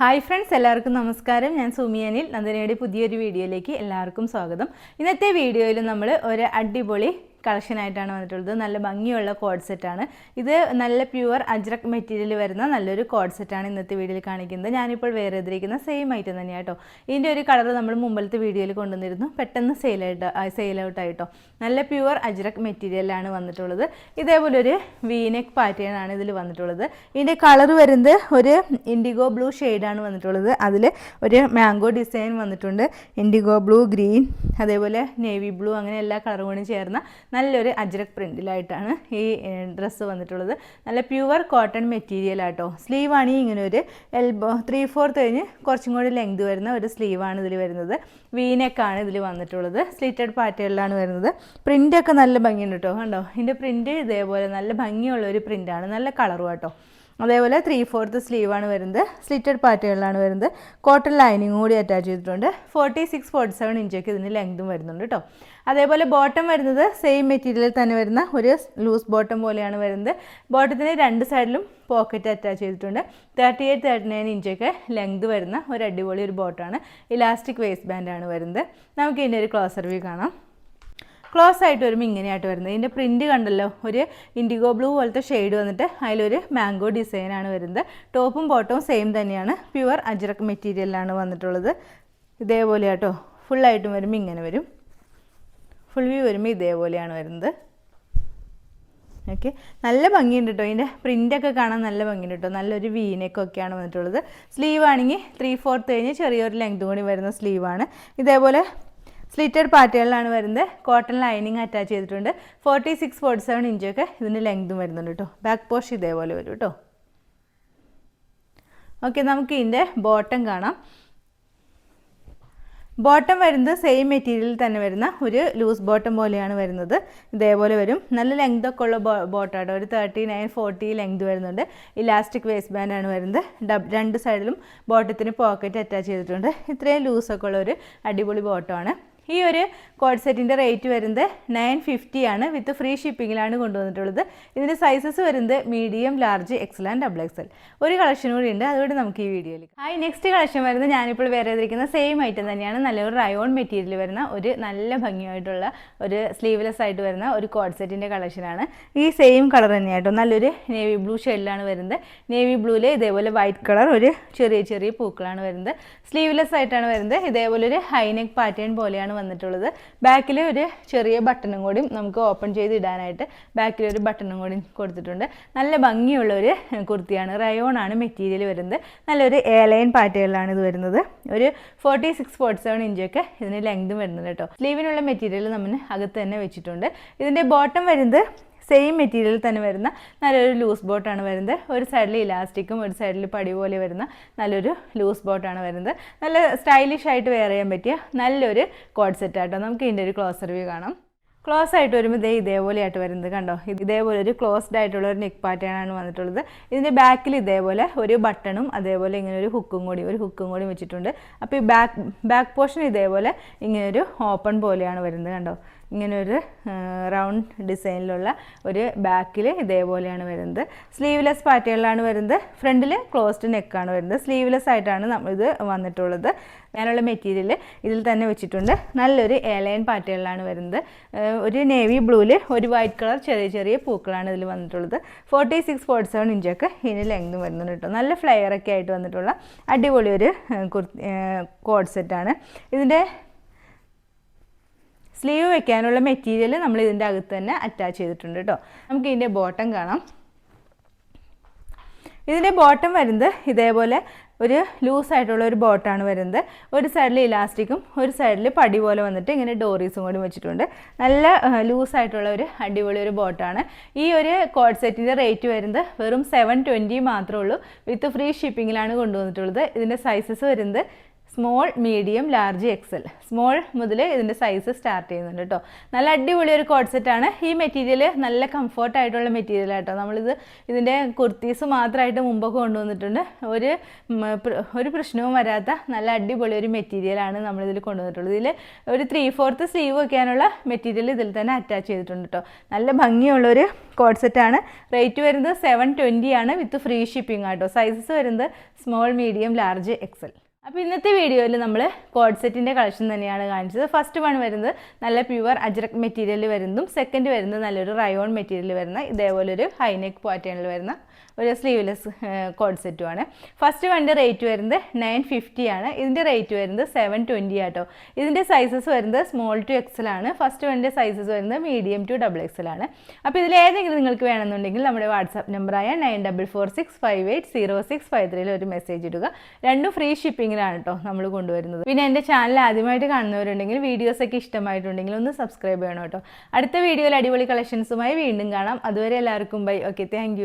Hi friends എല്ലാവർക്കും നമസ്കാരം. ഞാൻ സുമിയനിൽ നന്ദനയുടെ പുതിയൊരു വീഡിയോയിലേക്ക് എല്ലാവർക്കും സ്വാഗതം. ഇന്നത്തെ വീഡിയോയിൽ നമ്മൾ ഒരു അടിപൊളി കളക്ഷനായിട്ടാണ് വന്നിട്ടുള്ളത്. നല്ല ഭംഗിയുള്ള കോഡ് സെറ്റാണ് ഇത് നല്ല പ്യുവർ അജ്രക് മെറ്റീരിയൽ വരുന്ന നല്ലൊരു കോഡ് സെറ്റാണ് ഇന്നത്തെ വീഡിയോയിൽ കാണിക്കുന്നത്. ഞാനിപ്പോൾ വേറെ എതിരിക്കുന്ന സെയിം ഐറ്റം തന്നെയാണ് കേട്ടോ ഇതിന്റെ ഒരു കളർ നമ്മൾ മുമ്പിലത്തെ വീഡിയോയിൽ കൊണ്ടുവന്നിരുന്നു. പെട്ടെന്ന് സെയിലായിട്ട് സെയിൽ ഔട്ട് ആയിട്ടോ നല്ല പ്യുവർ അജ്രക് മെറ്റീരിയലാണ് വന്നിട്ടുള്ളത്. ഇതേപോലെ ഒരു വീനെക്ക് പാറ്റേൺ ആണ് ഇതിൽ വന്നിട്ടുള്ളത്. ഇതിന്റെ കളർ വരുന്നത് ഒരു ഇൻഡിഗോ ബ്ലൂ ഷെയ്ഡാണ് വന്നിട്ടുള്ളത്. അതിൽ ഒരു മാംഗോ ഡിസൈൻ വന്നിട്ടുണ്ട്. ഇൻഡിഗോ ബ്ലൂ ഗ്രീൻ അതേപോലെ നേവി ബ്ലൂ അങ്ങനെ എല്ലാ കളറും കൂടി ചേർന്ന നല്ലൊരു അജ്രക് പ്രിന്റിലായിട്ടാണ് ഈ ഡ്രസ്സ് വന്നിട്ടുള്ളത്. നല്ല പ്യുവർ കോട്ടൺ മെറ്റീരിയൽ ആട്ടോ. സ്ലീവാണ് ഈ ഇങ്ങനെ ഒരു എൽബോ ത്രീ ഫോർത്ത് കഴിഞ്ഞ് കുറച്ചും കൂടി ലെങ്ത് വരുന്ന ഒരു സ്ലീവാണ് ഇതിൽ വരുന്നത്. വീനെക്കാണ് ഇതിൽ വന്നിട്ടുള്ളത്. സ്ലിറ്റഡ് പാറ്റേണിലാണ് വരുന്നത്. പ്രിന്റൊക്കെ നല്ല ഭംഗിയുണ്ട് കേട്ടോ കണ്ടോ? ഇതിന്റെ പ്രിന്റ് ഇതേപോലെ നല്ല ഭംഗിയുള്ള ഒരു പ്രിന്റാണ് നല്ല കളറും കേട്ടോ അതേപോലെ ത്രീ ഫോർത്ത് ആണ് വരുന്നത്. സ്ലിറ്റഡ് പാറ്റേണിലാണ് വരുന്നത്. കോട്ടൺ ലൈനിങ് കൂടി അറ്റാച്ച് ചെയ്തിട്ടുണ്ട്. ഫോർട്ടി സിക്സ് ഫോർട്ടി സെവൻ ഇഞ്ചൊക്കെ ഇതിന് ലെങ്തും വരുന്നുണ്ട് കേട്ടോ അതേപോലെ ബോട്ടം വരുന്നത് സെയിം മെറ്റീരിയലിൽ തന്നെ വരുന്ന ഒരു ലൂസ് ബോട്ടം പോലെയാണ് വരുന്നത്. ബോട്ടത്തിന് രണ്ട് സൈഡിലും പോക്കറ്റ് അറ്റാച്ച് ചെയ്തിട്ടുണ്ട്. തേർട്ടി എയ്റ്റ് തേർട്ടി നയൻ ഇഞ്ചൊക്കെ ലെങ്ത് വരുന്ന ഒരു അടിപൊളി ഒരു ബോട്ടാണ് ഇലാസ്റ്റിക് വേസ്റ്റ് ബാൻഡാണ് വരുന്നത്. നമുക്ക് ഇതിന്റെ ഒരു ക്ലോസർ വ്യൂ കാണാം. ക്ലോസ് ആയിട്ട് വരുമ്പോൾ ഇങ്ങനെയായിട്ട് വരുന്നത്. ഇതിന്റെ പ്രിന്റ് കണ്ടല്ലോ ഒരു ഇൻഡിഗോ ബ്ലൂ പോലത്തെ ഷെയ്ഡ് വന്നിട്ട് അതിലൊരു മാംഗോ ഡിസൈനാണ് വരുന്നത്. ടോപ്പും ബോട്ടവും സെയിം തന്നെയാണ്. പ്യുവർ അജ്രക് മെറ്റീരിയലാണ് വന്നിട്ടുള്ളത്. ഇതേപോലെ കേട്ടോ ഫുള്ളായിട്ടും വരുമ്പോൾ ഇങ്ങനെ വരും. ഫുൾ വ്യൂ വരുമ്പോൾ ഇതേപോലെയാണ് വരുന്നത്. ഓക്കെ നല്ല ഭംഗിയുണ്ട് കേട്ടോ ഇതിന്റെ പ്രിന്റൊക്കെ കാണാൻ നല്ല ഭംഗിയുണ്ട് കേട്ടോ നല്ലൊരു വീനെക്കൊക്കെയാണ് വന്നിട്ടുള്ളത്. സ്ലീവ് ആണെങ്കിൽ ത്രീ ഫോർത്ത് കഴിഞ്ഞ് ചെറിയൊരു ലെങ്ത് കൂടി വരുന്ന സ്ലീവാണ് ഇതേപോലെ സ്ലിറ്റഡ് പാറ്റേണിലാണ് വരുന്നത്. കോട്ടൺ ലൈനിങ് അറ്റാച്ച് ചെയ്തിട്ടുണ്ട്. ഫോർട്ടി സിക്സ് ഫോർട്ടി സെവൻ ഇഞ്ചൊക്കെ ഇതിന് ലെങ്ത്തും വരുന്നുണ്ട് കേട്ടോ ബാക്ക് പോഷ് ഇതേപോലെ വരും കേട്ടോ ഓക്കെ നമുക്ക് ഇതിന്റെ ബോട്ടം കാണാം. ബോട്ടം വരുന്നത് സെയിം മെറ്റീരിയലിൽ തന്നെ വരുന്ന ഒരു ലൂസ് ബോട്ടം പോലെയാണ് വരുന്നത്. ഇതേപോലെ വരും. നല്ല ലെങ്ത് ഒക്കെ ഉള്ള ബോ ബോട്ടാട്ടോ ഒരു തേർട്ടി നയൻ ഫോർട്ടി ലെങ്ത് വരുന്നുണ്ട്. ഇലാസ്റ്റിക് വേസ്റ്റ് ബാൻഡാണ് വരുന്നത്. ഡബ് രണ്ട് സൈഡിലും ബോട്ടത്തിന് പോക്കറ്റ് അറ്റാച്ച് ചെയ്തിട്ടുണ്ട്. ഇത്രയും ലൂസൊക്കെ ഉള്ള ഒരു അടിപൊളി ബോട്ടമാണ് ഈ ഒരു കോഡ് സെറ്റിന്റെ റേറ്റ് വരുന്നത് നയൻ ഫിഫ്റ്റി ആണ് വിത്ത് ഫ്രീ ഷിപ്പിങ്ങിലാണ് കൊണ്ടുവന്നിട്ടുള്ളത്. ഇതിന്റെ സൈസസ് വരുന്നത് medium large XL and double XL ഒരു കളക്ഷൻ കൂടി ഉണ്ട്. അതുകൊണ്ട് നമുക്ക് ഈ വീഡിയോയിൽ ആ നെക്സ്റ്റ് കളക്ഷൻ വരുന്നത് ഞാനിപ്പോൾ വേറെ ചെയ്തിരിക്കുന്ന സെയിം ഐറ്റം തന്നെയാണ്. നല്ലൊരു റയോൺ മെറ്റീരിയൽ വരുന്ന ഒരു നല്ല ഭംഗിയായിട്ടുള്ള ഒരു സ്ലീവ്ലെസ് ആയിട്ട് വരുന്ന ഒരു കോഡ് സെറ്റിന്റെ കളക്ഷനാണ് ഈ സെയിം കളർ തന്നെയായിട്ടോ നല്ലൊരു നേവി ബ്ലൂ ഷെയ്ഡിലാണ് വരുന്നത്. നേവി ബ്ലൂവിൽ ഇതേപോലെ വൈറ്റ് കളർ ഒരു ചെറിയ ചെറിയ പൂക്കളാണ് വരുന്നത്. സ്ലീവ്ലെസ് ആയിട്ടാണ് വരുന്നത്. ഇതേപോലെ ഒരു ഹൈനെക്ക് പാറ്റേൺ പോലെയാണ് വന്നിട്ടുള്ളത്. ബാക്കിൽ ഒരു ചെറിയ ബട്ടണും കൂടി നമുക്ക് ഓപ്പൺ ചെയ്ത് ഇടാനായിട്ട് ബാക്കിൽ ഒരു ബട്ടണും കൂടി കൊടുത്തിട്ടുണ്ട്. നല്ല ഭംഗിയുള്ള ഒരു കുർത്തിയാണ്. റയോൺ ആണ് മെറ്റീരിയൽ വരുന്നത്. നല്ലൊരു എയർലൈൻ പാറ്റേണിലാണ് ഇത് വരുന്നത്. ഒരു ഫോർട്ടി സിക്സ് ഫോർട്ടി സെവൻ ഇഞ്ചൊക്കെ ഇതിന് ലെങ്ത് വരുന്നത് കേട്ടോ. സ്ലീവിനുള്ള മെറ്റീരിയൽ നമ്മൾ അകത്ത് തന്നെ വെച്ചിട്ടുണ്ട്. ഇതിന്റെ ബോട്ടം വരുന്നത് സെയിം മെറ്റീരിയൽ തന്നെ വരുന്ന നല്ലൊരു ലൂസ് ബോട്ടാണ് വരുന്നത്. ഒരു സൈഡിൽ ഇലാസ്റ്റിക്കും ഒരു സൈഡിൽ പടി പോലെ വരുന്ന നല്ലൊരു ലൂസ് ബോട്ടാണ് വരുന്നത്. നല്ല സ്റ്റൈലിഷ് ആയിട്ട് വെയർ ചെയ്യാൻ പറ്റിയ നല്ലൊരു കോഡ് സെറ്റ് ആട്ടോ. നമുക്ക് ഇതിന്റെ ഒരു ക്ലോസർ വ്യൂ കാണാം. ക്ലോസ് ആയിട്ട് വരുമ്പോൾ ഇതേ ഇതേപോലെയായിട്ട് വരുന്നത് കണ്ടോ? ഇത് ഇതേപോലെ ഒരു ക്ലോസ്ഡ് ആയിട്ടുള്ള ഒരു നെക്ക് പാറ്റേൺ ആണ് വന്നിട്ടുള്ളത്. ഇതിന്റെ ബാക്കിൽ ഇതേപോലെ ഒരു ബട്ടണും അതേപോലെ ഇങ്ങനെ ഒരു ഹുക്കും കൂടി ഒരു ഹുക്കും കൂടി വെച്ചിട്ടുണ്ട്. അപ്പോൾ ഈ ബാക്ക് ബാക്ക് പോർഷൻ ഇതേപോലെ ഇങ്ങനെ ഒരു ഓപ്പൺ പോലെയാണ് വരുന്നത് കണ്ടോ? ഇങ്ങനെ ഒരു റൗണ്ട് ഡിസൈനിലുള്ള ഒരു ബാക്കിൽ ഇതേപോലെയാണ് വരുന്നത്. സ്ലീവ്ലെസ് പാറ്റേണിലാണ് വരുന്നത്. ഫ്രണ്ടിൽ ക്ലോസ്ഡ് നെക്കാണ് വരുന്നത്. സ്ലീവ്ലെസ് ആയിട്ടാണ് നമ്മൾ ഇത് വന്നിട്ടുള്ളത്. ഞാനുള്ള മെറ്റീരിയൽ ഇതിൽ തന്നെ വെച്ചിട്ടുണ്ട്. നല്ലൊരു എലൈൻ പാറ്റേണിലാണ് വരുന്നത്. ഒരു നേവി ബ്ലൂവിൽ ഒരു വൈറ്റ് കളർ ചെറിയ ചെറിയ പൂക്കളാണ് ഇതിൽ വന്നിട്ടുള്ളത്. ഫോർട്ടി സിക്സ് ഫോർട്ടി സെവൻ ഇഞ്ചൊക്കെ ഇതിന് ലെങ്ത് വരുന്നുണ്ട് കേട്ടോ. നല്ല ഫ്ലെയറൊക്കെ ആയിട്ട് വന്നിട്ടുള്ള അടിപൊളി ഒരു കുർത്തി കോഡ് സെറ്റാണ് ഇതിന്റെ സ്ലീവ് വെക്കാനുള്ള മെറ്റീരിയൽ നമ്മൾ ഇതിന്റെ അകത്ത് തന്നെ അറ്റാച്ച് ചെയ്തിട്ടുണ്ട് കേട്ടോ നമുക്ക് ഇതിന്റെ ബോട്ടം കാണാം. ഇതിന്റെ ബോട്ടം വരുന്നത് ഇതേപോലെ ഒരു ലൂസ് ആയിട്ടുള്ള ഒരു ബോട്ടാണ് വരുന്നത്. ഒരു സൈഡിൽ ഇലാസ്റ്റിക്കും ഒരു സൈഡിൽ പടി പോലെ വന്നിട്ട് ഇങ്ങനെ ഡോറീസും കൂടി വെച്ചിട്ടുണ്ട്. നല്ല ലൂസ് ആയിട്ടുള്ള ഒരു അടിപൊളി ഒരു ബോട്ടാണ് ഈ ഒരു കോഡ് സെറ്റിന്റെ റേറ്റ് വരുന്നത് വെറും സെവൻ ട്വന്റി മാത്രമേ ഉള്ളൂ. വിത്ത് ഫ്രീ ഷിപ്പിങ്ങിലാണ് കൊണ്ടുവന്നിട്ടുള്ളത്. ഇതിന്റെ സൈസസ് വരുന്നത് small medium large XL small മുതൽ ഇതിന്റെ സൈസ് സ്റ്റാർട്ട് ചെയ്യുന്നുണ്ട് കേട്ടോ നല്ല അടിപൊളി ഒരു കോഡ് ഈ മെറ്റീരിയൽ നല്ല കംഫർട്ടായിട്ടുള്ള മെറ്റീരിയൽ കേട്ടോ നമ്മളിത് ഇതിന്റെ കുർത്തീസ് മാത്രമായിട്ട് മുമ്പൊക്കെ കൊണ്ടുവന്നിട്ടുണ്ട്. ഒരു ഒരു പ്രശ്നവും വരാത്ത നല്ല അടിപൊളി ഒരു മെറ്റീരിയലാണ് നമ്മളിതിൽ കൊണ്ടുവന്നിട്ടുള്ളത്. ഇതിൽ ഒരു ത്രീ ഫോർത്ത് സ്ലീവ് വയ്ക്കാനുള്ള മെറ്റീരിയൽ ഇതിൽ തന്നെ അറ്റാച്ച് ചെയ്തിട്ടുണ്ട് കേട്ടോ നല്ല ഭംഗിയുള്ളൊരു കോഡ് റേറ്റ് വരുന്നത് സെവൻ ട്വന്റി ആണ് വിത്ത് ഫ്രീ ഷിപ്പിംഗ് ആട്ടോ. സൈസസ് വരുന്നത് സ്മോൾ മീഡിയം ലാർജ് എക്സൽ അപ്പോൾ ഇന്നത്തെ വീഡിയോയിൽ നമ്മൾ കോഡ് സെറ്റിന്റെ കളക്ഷൻ തന്നെയാണ് കാണിച്ചത്. ഫസ്റ്റ് വൺ വരുന്നത് നല്ല പ്യുവർ അജ്രക് മെറ്റീരിയൽ വരുന്നതും സെക്കൻഡ് വരുന്നത് നല്ലൊരു റയോൺ മെറ്റീരിയൽ വരുന്ന ഇതേപോലെ ഒരു ഹൈനെക്ക് പാറ്റേണിൽ വരുന്ന ഒരു സ്ലീവ്ലെസ് കോഡ് സെറ്റുമാണ് ഫസ്റ്റ് വണ്ടി റേറ്റ് വരുന്നത് നയൻ ഫിഫ്റ്റി ആണ്. ഇതിന്റെ റേറ്റ് വരുന്നത് സെവൻ ട്വന്റി ആട്ടോ. ഇതിന്റെ സൈസസ് വരുന്നത് സ്മോൾ ടു എക്സൽ ആണ്. ഫസ്റ്റ് വണ്ടിന്റെ സൈസസ് വരുന്നത് മീഡിയം ടു ഡബിൾ എക്സൽ ആണ്. അപ്പോൾ ഇതിൽ ഏതെങ്കിലും നിങ്ങൾക്ക് വേണമെന്നുണ്ടെങ്കിൽ നമ്മുടെ വാട്സാപ്പ് നമ്പറായ nine double four six five eight zero six five ത്രീയിൽ ഒരു മെസ്സേജ് ഇടുക. രണ്ടും ഫ്രീ ഷിപ്പിങ്ങിലാണ് കേട്ടോ നമ്മൾ കൊണ്ടുവരുന്നത്. പിന്നെ എന്റെ ചാനൽ ആദ്യമായിട്ട് കാണുന്നവരുണ്ടെങ്കിൽ വീഡിയോസ് ഒക്കെ ഇഷ്ടമായിട്ടുണ്ടെങ്കിൽ ഒന്ന് സബ്സ്ക്രൈബ് ചെയ്യണം കേട്ടോ അടുത്ത വീഡിയോയിൽ അടിപൊളി കളക്ഷൻസുമായി വീണ്ടും കാണാം. അതുവരെ എല്ലാവർക്കും ബൈ ഓക്കെ താങ്ക്